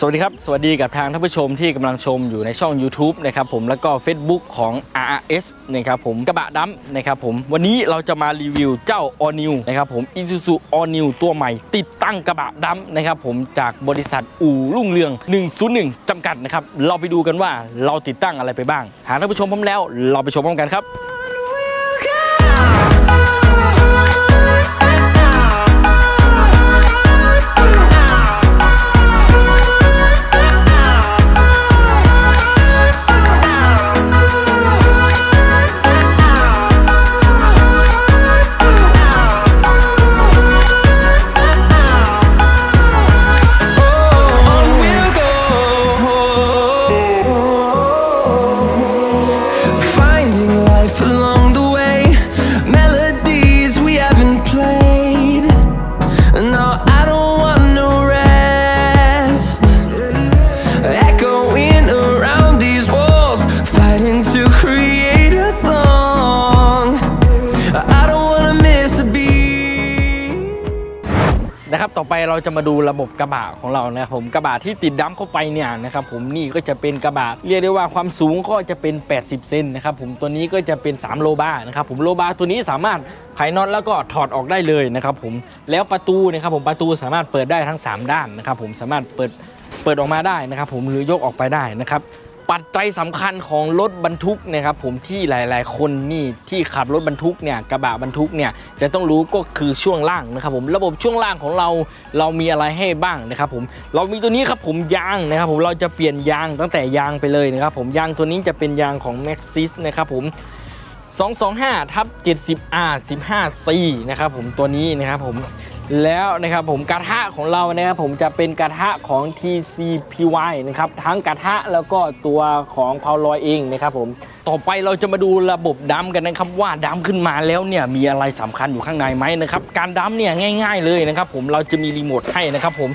สวัสดีครับ สวัสดีกับทางท่านผู้ชมที่กำลังชมอยู่ในช่อง YouTube นะครับผมแล้วก็ Facebook ของ RS นะครับผมกระบะดำนะครับผมวันนี้เราจะมารีวิวเจ้า All New นะครับผม Isuzu All New ตัวใหม่ ติดตั้งกระบะดำนะครับผมจากบริษัทอู่รุ่งเรือง 101 จำกัดนะครับ เราไปดูกันว่าเราติดตั้งอะไรไปบ้าง หากท่านผู้ชมพร้อมแล้ว เราไปชมพร้อมกันครับ นะครับต่อไปเราจะมาดูระบบกระบะของเรานะผมกระบะที่ติดดัมเข้าไปเนี่ยนะครับผมนี่ก็จะเป็นกระบะเรียกได้ว่าความสูงก็จะเป็น 80 เซนนะครับผมตัวนี้ก็จะเป็น 3 โลบาร์นะครับผมโลบาร์ตัวนี้สามารถไขน็อตแล้วก็ถอดออกได้เลยนะครับผมแล้วประตูนะครับผมประตูสามารถเปิดได้ทั้ง 3 ด้านนะครับผมสามารถเปิดเปิดออกมาได้นะครับผมหรือยกออกไปได้นะครับ ปัจจัยสำคัญของรถบรรทุกนะครับผมที่หลาย ๆ คนนี่ที่ขับรถบรรทุกเนี่ยกระบะบรรทุกเนี่ยจะต้องรู้ก็คือช่วงล่างนะครับผมระบบช่วงล่างของเราเรามีอะไรให้บ้างนะครับผมเรามีตัวนี้ครับผมยางนะครับผมเราจะเปลี่ยนยางตั้งแต่ยางไปเลยนะครับผมยางตัวนี้จะเป็นยางของ Maxxis นะครับผม225ทับ 70 R 15 C นะครับผมตัวนี้นะครับผม แล้วนะครับผมกระทะของเรานะครับผมจะเป็นกระทะของ TCPY นะครับทั้งกระทะแล้วก็ตัวของพาวลอยเองนะครับผมต่อไปเราจะมาดูระบบดัมกันนะครับว่าดัมขึ้นมาแล้วเนี่ยมีอะไรสำคัญอยู่ข้างในไหมนะครับการดัมเนี่ยง่าย ๆเลยนะครับผมเราจะมีรีโมทให้นะครับผม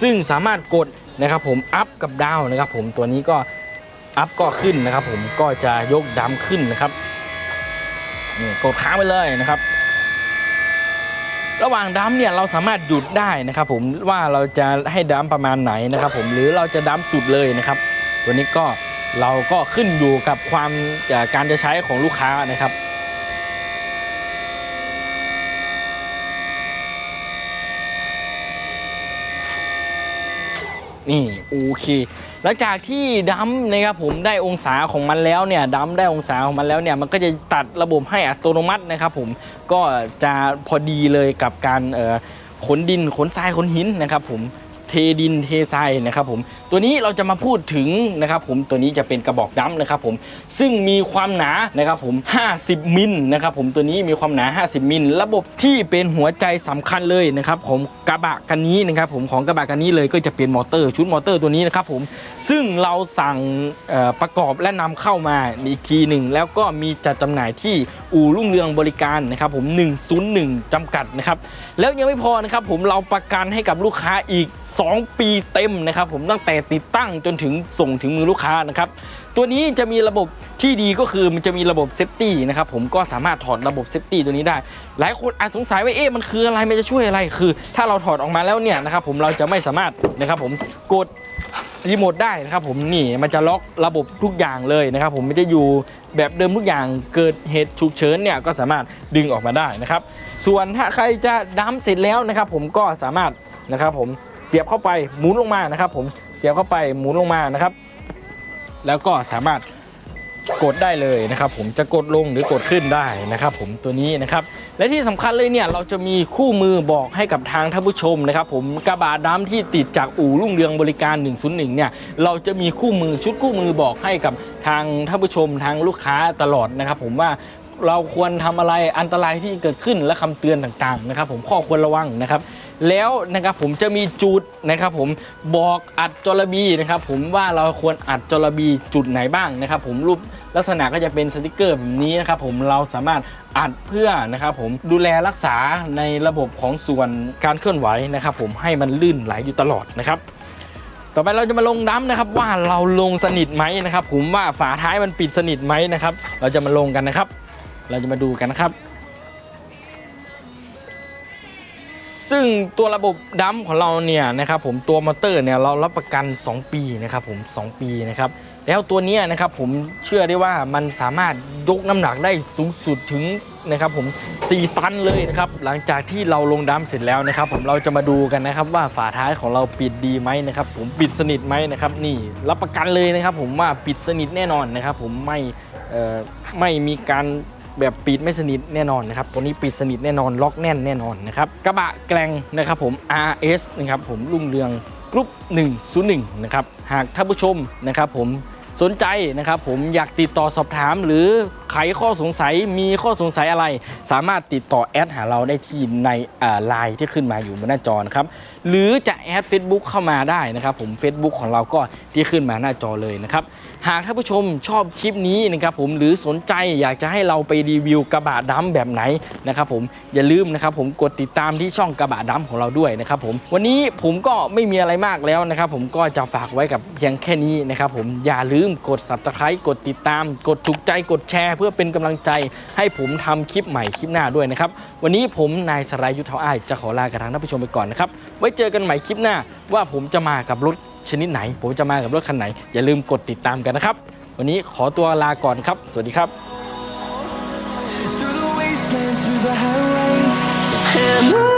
ซึ่งสามารถกดนะครับผมอัพกับดาวนะครับผมตัวนี้ก็อัพก็ขึ้นนะครับผมก็จะยกดัมขึ้นนะครับนี่กดค้างไปเลยนะครับ ระหว่างดัมเนี่ยเราสามารถหยุดได้นะครับผมว่าเราจะให้ดัมประมาณไหนนะครับผมหรือเราจะดัมสุดเลยนะครับ ตัวนี้ก็เราก็ขึ้นอยู่กับความการจะใช้ของลูกค้านะครับ นี่โอเค หลังจากที่ดัมนะครับผมได้องศาของมันแล้วเนี่ยดัมได้องศาของมันแล้วเนี่ยมันก็จะตัดระบบให้อัตโนมัตินะครับผมก็จะพอดีเลยกับการขนดินขนทรายขนหินนะครับผมเทดินเททรายนะครับผมตัวนี้เราจะมาพูดถึงนะครับผมตัวนี้จะเป็นกระบอกดัมนะครับผมซึ่งมีความหนานะครับผม 50 มิลนะครับผมตัวนี้มีความหนา 50 มิล ระบบที่เป็นหัวใจสำคัญเลยนะครับผมกระบะคันนี้นะครับผมของกระบะคันนี้เลยก็จะเป็นมอเตอร์ชุดมอเตอร์ตัวนี้นะครับผมซึ่งเราสั่งประกอบและนำเข้ามาอีกทีหนึ่งแล้วก็มีจัดจำหน่ายที่อู่รุ่งเรืองบริการนะครับผม 101จำกัดนะครับแล้วยังไม่พอนะครับผมเราประกันให้กับลูกค้าอีก 2 ปีเต็มนะครับผมตั้งแต่ติดตั้งจนถึงส่งถึงมือลูกค้านะครับ ตัวนี้จะมีระบบที่ดีก็คือมันจะมีระบบเซฟตี้นะครับผมก็สามารถถอดระบบเซฟตี้ตัวนี้ได้ หลายคนอาจสงสัยว่าเอ๊ะมันคืออะไรมันจะช่วยอะไรคือ ถ้าเราถอดออกมาแล้วเนี่ยนะครับผมเราจะไม่สามารถนะครับผมกดรีโมทได้นะครับผมนี่มันจะล็อกระบบทุกอย่างเลยนะครับผมมันจะอยู่แบบเดิมทุกอย่างเกิดเหตุฉุกเฉินเนี่ยก็สามารถดึงออกมาได้นะครับ ส่วนถ้าใครจะดัมเสร็จแล้วนะครับผมก็สามารถนะครับผม เสียบเข้าไปหมุนลงมานะครับ ผมเสียบเข้าไปหมุนลงมานะครับ แล้วก็สามารถกดได้เลยนะครับ ผมจะกดลงหรือกดขึ้นได้นะครับ ผมตัวนี้นะครับ และที่สำคัญเลยเนี่ยเราจะมีคู่มือบอกให้กับทางท่านผู้ชมนะครับ ผมกระบะดำที่ติดจากอู่รุ่งเรืองบริการ 101 เนี่ยเราจะมีคู่มือชุดคู่มือบอกให้กับทางท่านผู้ชมทางลูกค้าตลอดนะครับ ผมว่า เราควรทำอะไรอันตรายที่เกิดขึ้นและคำเตือนต่างๆนะครับ ผมข้อควรระวังนะครับ แล้วนะครับผมจะมีจุดนะครับ ผมบอกอัดจลบีนะครับ ผมว่าเราควรอัดจลบีจุดไหนบ้างนะครับ ผมรูปลักษณะก็จะเป็นสติกเกอร์แบบนี้นะครับ ผมเราสามารถอัดเพื่อนะครับ ผมดูแลรักษาในระบบของส่วนการเคลื่อนไหวนะครับ ผมให้มันลื่นไหลอยู่ตลอดนะครับต่อไปเราจะมาลงดั้มนะครับว่าเราลงสนิทไหมนะครับ ผมว่าฝาท้ายมันปิดสนิทไหมนะครับ เราจะมาลงกันนะครับ เราจะมาดูกันนะครับ ซึ่งตัวระบบดัมของเราเนี่ยนะครับผมตัวมอเตอร์เนี่ยเรารับประกัน 2 ปีนะครับผม 2 ปีนะครับแล้วตัวนี้นะครับผมเชื่อได้ว่ามันสามารถยกน้ำหนักได้สูงสุดถึงนะครับผม 4 ตันเลยนะครับหลังจากที่เราลงดัมเสร็จแล้วนะครับ ผมเราจะมาดูกันนะครับว่าฝาท้ายของเราปิดดีไหมนะครับ ผมปิดสนิทไหมนะครับ นี่รับประกันเลยนะครับ ผมว่าปิดสนิทแน่นอนนะครับ ผมไม่ไม่มีการ แบบปิดไม่สนิทแน่นอนนะครับตัวนี้ปิดสนิทแน่นอนล็อกแน่นแน่นอนนะครับกระบะแกลงนะครับผม RS นะครับผมรุ่งเรืองกรุ๊ป101นะครับหากท่านผู้ชมนะครับผมสนใจนะครับผมอยากติดต่อสอบถาม หรือไขข้อสงสัยมีข้อสงสัยอะไร สามารถติดต่อแอดหาเราได้ที่ในไลน์ที่ขึ้นมาอยู่บนหน้าจอนะครับหรือจะแอด Facebook เข้ามาได้นะครับผม Facebook ของเราก็ที่ขึ้นมาหน้าจอเลยนะครับหากท่านผู้ชมชอบคลิปนี้นะครับผมหรือสนใจอยากจะให้เราไปรีวิวกระบะดำแบบไหนนะครับผมอย่าลืมนะครับผมกดติดตามที่ช่องกระบะดำของเราด้วยนะครับผมวันนี้ผมก็ไม่มีอะไรมากแล้วนะครับผมก็จะฝากไว้กับเพียงแค่นี้นะครับผมอย่าลืมกด subscribe กดติดตาม กดถูกใจกดแชร์ เพื่อเป็นกำลังใจให้ผมทำคลิปใหม่คลิปหน้าด้วยนะครับวันนี้ผมนายสรายุทธเทาอ้ายจะขอลากับทางท่านผู้ชมไปก่อนนะครับไว้เจอกันใหม่คลิปหน้าว่าผมจะมากับรถ ชนิดไหน ผมจะมากับรถคันไหน อย่าลืมกดติดตามกันนะครับ วันนี้ขอตัวลาก่อนครับ สวัสดีครับ Through the wastelands, through the highways, and on